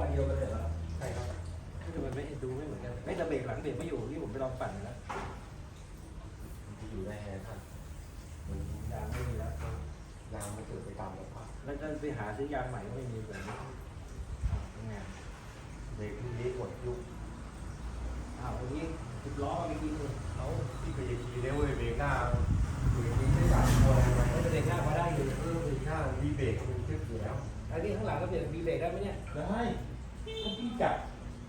อันเดียวกันเลยเหรอใช่ครับทำไมไม่ดูไม่เหมือนกันไม่แต่เบรกหลังเบรกไม่อยู่ที่ผมไปลองปั่นแล้วมันจะอยู่ได้ไงท่านมันยางไม่มีแล้วยางมันเกิดไปตามสภาพแล้วก็ไปหาซื้อยางใหม่ก็ไม่มีแบบนี้อ้าวเป็นไงเบรกรุ่นนี้หมดยุคอ้าววันนี้สิบล้อมาไปกินเลยเขาที่ไปขี่เร็วเลยเบรกหน้าเบรกนี้ไม่สามตัวอะไรไหมไม่เป็นเบรกหน้าพอได้อยู่เออเบรกหน้ามีเบรกมันขึ้นอยู่แล้วอันนี้ข้างหลังก็เบรกมีเบรกได้ไหมเนี่ยได้ก็พี่ จับ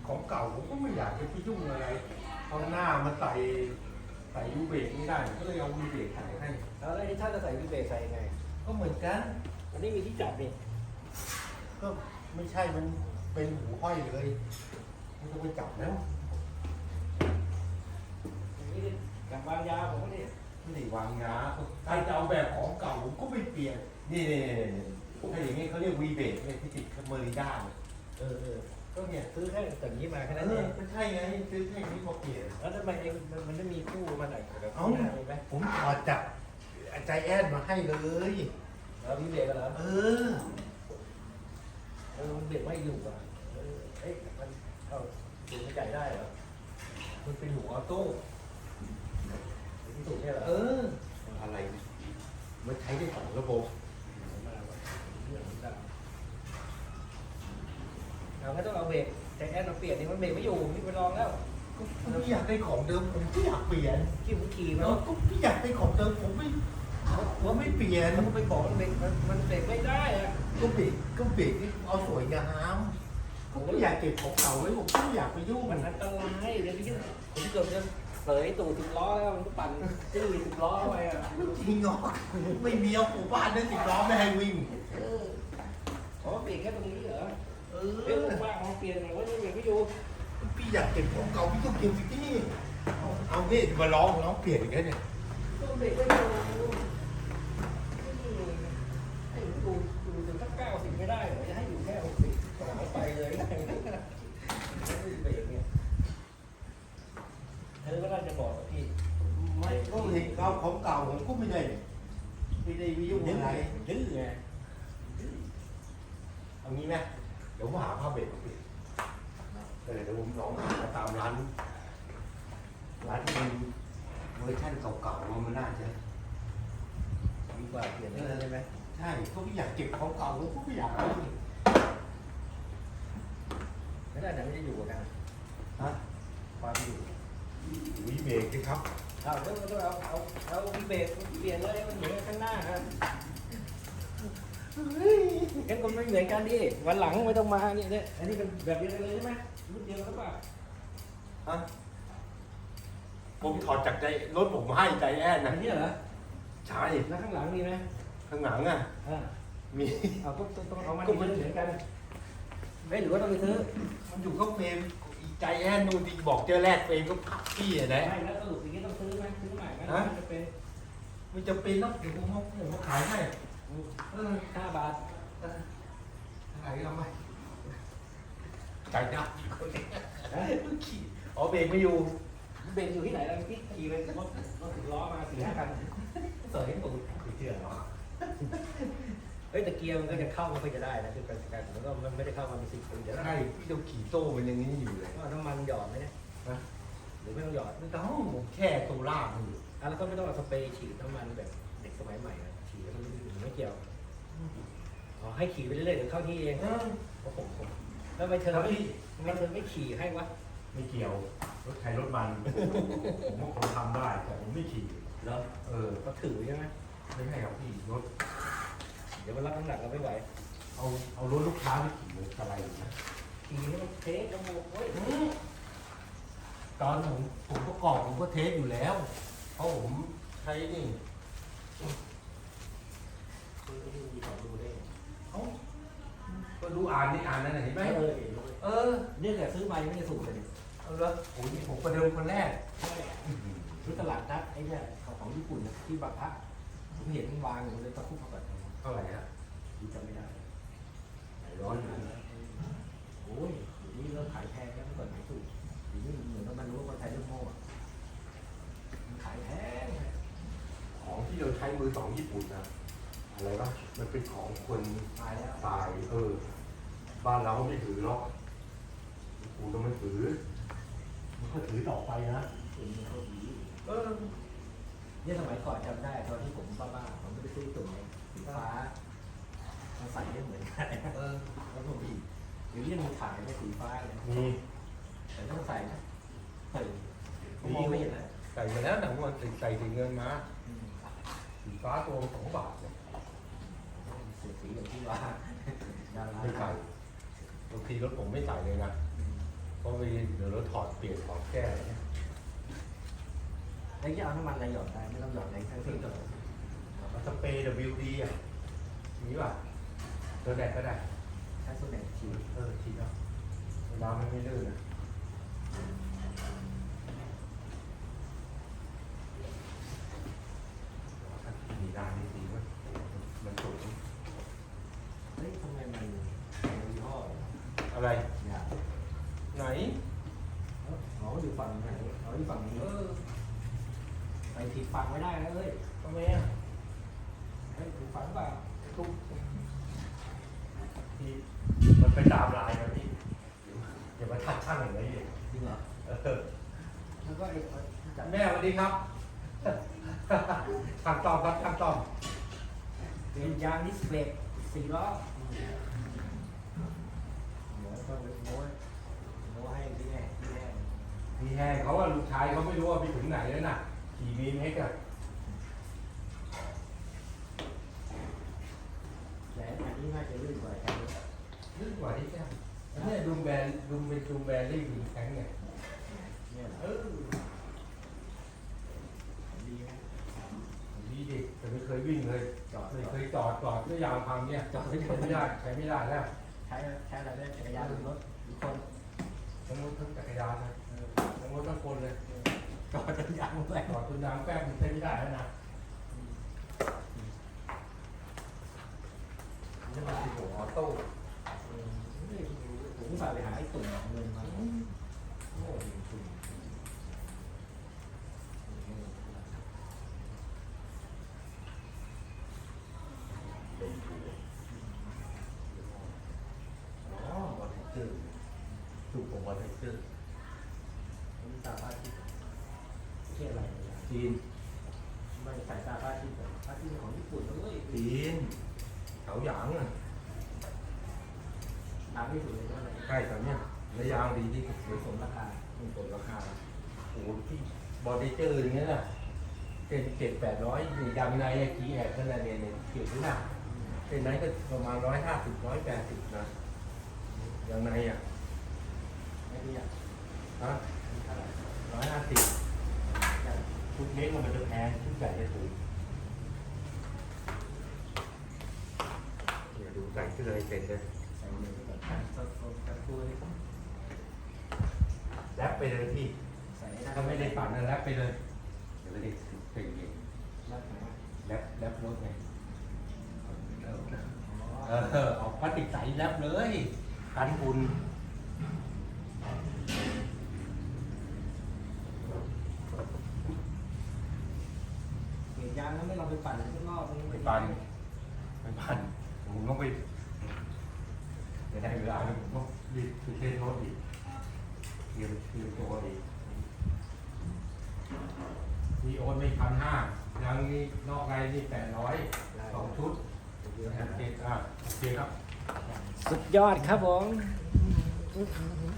ของเก่าผมก็ไม่อยากจะพี่ยุ่งอะไรเอาหน้ามาใส่ใส่ยูเบรกไม่ได้ก็เลยเอาวีเบรกใส่ให้แล้วไอ้ถ้าจะใส่มีเบรกใส่ยังไง ก็เหมือนกันอันนี้มีที่จับนี่ก็ไม่ใช่มันเป็นหูห้อยเลยไม่ต้องไปจับแล้วอย่างนี้กับวางยาผมก็นี่ไม่ได้วางยาใครจะเอาแบบของเก่าผมก็ไม่เปลี่ยนนี่นี่นี่ถ้าอย่างนี้เขาเรียกวีเบรกเนี่ยที่ติดเมอริด้าเนี่ย เออเออ ก็เนี่ยซื้อแค่แบบนี้มาแค่เอนั้นเอองก็ใช่ไงซื้อแค่นี้พอเปลี่ยนแล้วทำไมเองมันมันไม่มีคู่มาไหนกับเอ้าหน้ามีไหมผมถอดจากใจแอนมาให้เลย แล้วมีเบรกกันเหรอเออเออมันเบรกไม่อยู่อะเออเอ๊ะมันเอาถึงไม่จ่ายได้เหรอมันเป็นหูออโต้ที่ถูกใช่เหรอเอออะไรเนี่ยมันใช้ได้สองระบบ เราไม่ต้องเอาเบรกแต่แอน เราเปลี่ยนนี่มันเบรกไม่อยู่พี่ไปลองแล้วก็พี่อยากได้ของเดิมผมก็อยากเปลี่ยนขี่ผมขี่แล้มาวก็พี่อยากได้ของเดิมผมไม่ผมไม่เปลี่ยนแล้วมันไปบอกมันเบรกมันมันเบรกไม่ได้อะก็เบรกก็เบรกนี่เอาสวยงามผมก็อยากเก็บของเก่าไว้ผมก็ไม่อยากไปยุ่งมันอันตรายเดี๋ยวพี่ผมเกือบจะเผยตูดสิบล้อแล้วมันก็ปั่นจื้อสิบล้อไปอะจริงเหรอไม่มีเอาผมบ้านนั่นสิบล้อไม่ให้วิ่งเอออ๋อเบรกแค่ตรงนี้เหรอ เอเอ๊ะอว่าเอาเปลี่ยนหน่อยว่านี่ยนไม่อยู่พี่อยากเก็บของเก่าพี่ต้องเก็บสิที่เอาเอาเนี่ยมาร้องร้องเปลี่ยนอีกแล้วเนี่ยก็เบรกไม่อยู่ให้อยู่อยู่ถึงสักเก้าสิบไม่ได้เหรอจะให้อยู่แค่หกสิบไปเลยเบรกเนี่ยเธอก็น่าจะบอกกับพี่ ไม่ก็เห็นเอาของเก่าผมก็ไม่ได้ไม่ได้วิยุ่งอะไร ดื้อไง เอางี้ไหมเดี๋ยวผมหาผ้าเบรกมาเปลี่ยนเออเดี๋ยวผม ลองหาตามร้านร้านที่มันเวอร์ชันเก่าๆมันมันน่าจะดีกว่าเปลี่ยนได้ใช่ไหมใช่ก็ไม่อยากเก็บของเก่าผมก็ไม่อยากเอาไม่ได้แต่ไม่ได้อยู่กันฮะความอยู่วิเบรกสิครับเอาต้องต้องเอาเอาเอาเบรกเปลี่ยนเลยมันเหมือนข้างหน้าครับ งั้นก็ไม่เหมือนกันดิวันหลังไม่ต้องมาเนี่ยเนี่ยอันนี้เป็นแบบเดียวกันเลยใช่ไหมรุ่นเดียวกันหรือเปล่าฮะผมถอดจากใจรถผมให้ใจแอนอันะนนี้เหรอใช่แล้วข้างหลังมีไหมข้างหลังอะอ่ามีเอาต้องต้องต้องเอามาก็มันเหมือนกันไม่หรือว่าต้องไปซื้อมันอยู่เข้าเฟรมอีใจแอนนู่นที่บอกเจอแรกเฟรมก็พักพี่อะนะไม่แล้วสรุปอย่างนี้ต้องซื้อไหมซื้อใหม่ไหมฮะมันจะเป็นมันจะเป็นเนอะเดี๋ยวผมเอาผมมาขายให้เออ ห้าบาทขายทำไมใจหนักคนนี้ขี่อ๋อเบรกไม่อยู่ เบรกอยู่ที่ไหนแล้วพี่ขี่ไปรถรถสิบล้อมาสี่ห้าคันเสยตูดไม่เชื่อหรอกเฮ้ยแต่เกียร์มันก็จะเข้ามาเพื่อจะได้นะคือการการมันก็มันไม่ได้เข้ามาเป็นสิบปีจะได้ใช่พี่ต้องขี่โต้มันอย่างนี้อยู่เลยก็เอาน้ำมันหยอดไหมเนี่ยฮะหรือไม่ต้องหยอดไม่ต้องผมแค่ตัวล่างมันอยู่อะแล้วก็ไม่ต้องเอาสเปรย์ฉีดน้ำมันแบบเด็กสมัยใหม่นะ เกี่ยวอ๋อให้ขี่ไปเรื่อยๆเดี๋ยวเข้าที่เองเออโอ้โหแล้วไปเธอไม่ไม่เธอไม่ขี่ให้วะไม่เกี่ยวรถใครรถมันผมว่าผมทำได้แต่ผมไม่ขี่แล้วเออก็ถือใช่ไหมไม่ใช่ครับพี่รถ เดี๋ยวมันรับน้ำหนักเราไม่ไหวเอาเอารถลูกค้าไปขี่เลยอะไรอยู่นะขี่ให้มันเทสจมูกเฮ้ยตอนผมผมประกอบผมก็เทสอยู่แล้ว เพราะผมใช้นี่ คือมีของดูได้ เอ้าก็ดูอ่านนี่อ่านนั่นน่ะเห็นไหมเลยเออเนี่ยแต่ซื้อมายังไม่ได้สูตรเลยเอาละผมนี่ผมประเดิมคนแรกซื้อตลาดนัดไอ้เนี่ยของของญี่ปุ่นนะที่บาพระผมเห็นวางอยู่เลยตะคุบมาก่อนเท่าไหร่ฮะที่จำไม่ได้ร้อนอยู่นะโอ้ยเดี๋ยวนี้เริ่มขายแพงแล้วเมื่อก่อนขายถูกเดี๋ยวนี้เหมือนว่ามันรู้ว่าคนไทยเริ่มโง่อะมันขายแพงของที่เราใช้มือสองญี่ปุ่นนะ อะไรวะมันเป็นของคนตายแล้วตายเออ บ้านเราไม่ถือหรอกกูต้องมันถือมันก็ถือต่อไปนะตุ่นมันก็ดีเออเนี่ยสมัยก่อนจำได้ตอนที่ผมบ้าๆผมไม่ได้ซื้อตุ่นเลยสีฟ้ามันใส่ได้เหมือนกันเออแล้วผมอีกเดี๋ยวนี้มันขายในสีฟ้าเลยมีแต่ต้องใส่นะใส่ผมมองไม่เห็นนะใส่มาแล้วหนังวันใส่ใส่สีเงินมา สีฟ้าตัวสองบาทเนี่ยเสียสีอย่างที่ว่าดาราไม่ใส่บางทีรถผมไม่ใส่เลยนะเพราะไปเดี๋ยวรถถอดเปลี่ยนถอดแก้เนี่ยแล้วจะเอาน้ำมันอะไรหยอดได้ไม่ต้องหยอดอะไรทั้งสิ้นเลยเอาสเปรย์ WD อะมีป่ะตัวแดดก็ได้ถ้าส่วนไหนฉีดเออฉีดเนาะเวลามันไม่ลื่นนะมีดานนี่สีมันมันสูง เฮ้ยทำไมมันยี่ห้อ อะไรเนี่ยไหนอ๋ออยู่ฝั่งไหนอ๋ออยู่ฝั่งนี้ไปผิดฝั่งไม่ได้นะเอ้ยทำไมอะเฮ้ยถูกฝั่งเปล่าทุกที่มันไปตามลายนะพี่อย่ามาทัดช่างอย่างนี้ดิจริงเหรอเออแล้วก็ไอ้จับแม่สวัสดีครับช่างตอมครับช่างตอมเป็นยางดิสเบรกสี่ล้อ เดี๋ยโม้โม้ให้ที่แน่ที่แน่พี่แห้งเขาว่าลูกชายเขาไม่รู้ว่าไปถึงไหนแล้วน่ะขี่มีเมกอะแต่อันนี้น่าจะลื่นกว่าแค่นี้ลื่นกว่าที่แค่อันเนี้ยดุมแบนดุมเป็นดุมแบนได้ยิงแข็งเนี่ยเนี่ยเออดีไหมดีดิแต่ไม่เคยวิ่งเลยจอดไม่เคยจอดจอดด้วยยางพังเนี่ยจอดไม่ได้ใช้ไม่ได้แล้ว ช้ใช้อะไรได้จักรยานหรือรถหรือคนทั้งรถทั้งจักรยานนะทั้งรถทั้งคนเลยจอดจักรยานแรกจอดจนยางแป๊บมันใช้ไม่ได้แล้วนะนี่มันคือหัวออโต้ผมฝากไปหาไอ้ตุ่มเงินมาโอ้ยตุ่ม อ๋อบอลเจอร์ ถูกของบอลเจอร์ผมตาผ้าที่เที่อะไรเนี่ยจีนไม่ใส่ตาผ้าที่แบบผ้าที่ของญี่ปุ่นเลยจีนเขาหยางอะตามไม่ถูกเลยว่าอะไรใกล้แถวเนี้ยระยางดีที่สุดหรือสมราคามันตกราคาโอ้โหที่บอลเจอร์อย่างเงี้ยน่ะเจ็ดเจ็ดแปดร้อยยางในอะกี่แอบขนาดเนี้ยเนี่ยเก็บไว้น่ะเส้นนั้นก็ประมาณร้อยห้าสิบร้อยแปดสิบนะยางในอะ ไม่ดีอะฮะร้อยห้าสิบชุดเล็กมันจะแพงชุดใหญ่จะถูกเดี๋ยวดูใส่ขึ้นเลยเสร็จเลยใส่เงินก็แบบการสดๆการคุยแรปไปเลยพี่ใส่ถ้าไม่ได้ปั่นนะแรปไปเลย เดี๋ยวไม่ได้เพลงเองรัดไหนแรปแรปรถไงเออออเออเอาพลาสติกใสแรปเลยกันฝุ่น แล้วไม่ลองไปปั่นข้างนอกนี่ไปปั่นไปปั่นผมต้องไปจะได้เวลาแล้วผมต้องรีบไปเทสรถอีกเตรียมเตรียมตัวอีกมีโอนไม่พันห้ายังนี่นอกในนี่แปดร้อยสองชุดเดี๋ยวโอนะเคอะโอเคครับ สุดยอดครับผมเ